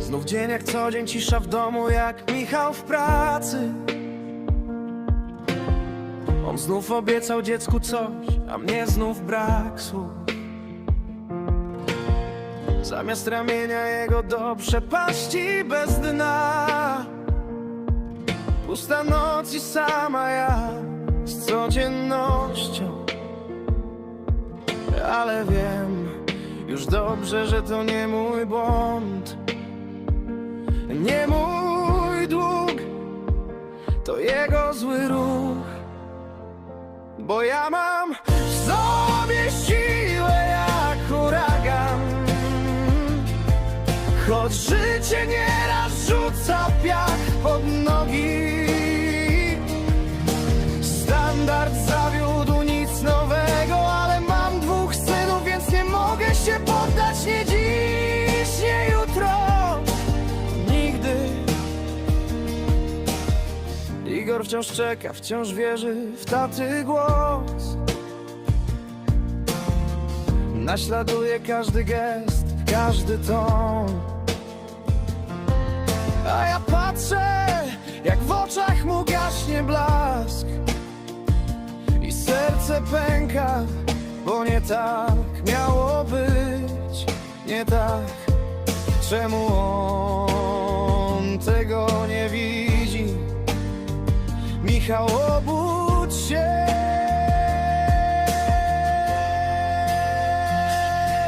Znów dzień jak co dzień, cisza w domu jak Michał w pracy. On znów obiecał dziecku coś, a mnie znów brak słów. Zamiast ramienia jego do przepaści bez dna. Pusta noc i sama ja z codziennością. Ale wiem już dobrze, że to nie mój błąd Nie mój dług To jego zły ruch. Bo ja mam w sobie siłę jak huragan. Choć życie nieraz rzuca piach pod nogi wciąż czeka, wciąż wierzy w taty głos. Naśladuje każdy gest, każdy ton. A ja patrzę, jak w oczach mu gaśnie blask. I serce pęka, bo nie tak miało być Nie tak, czemu on tego nie widzi Michał, obudź się.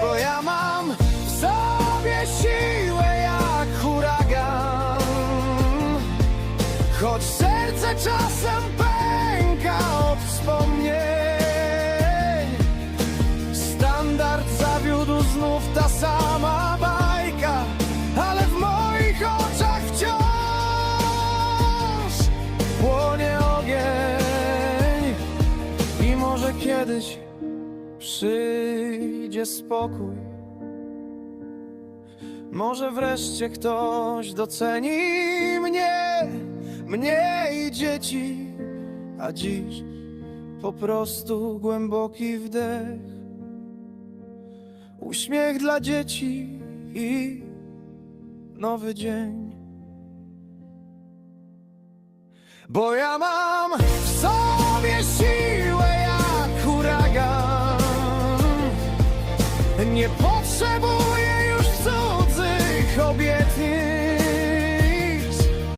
Bo ja mam w sobie siłę jak huragan. Choć serce czasem kiedyś przyjdzie spokój. Może wreszcie ktoś doceni mnie, mnie i dzieci. A dziś po prostu głęboki wdech. Uśmiech dla dzieci i nowy dzień. Bo ja mam w sobie Nie potrzebuję już cudzych obietnic.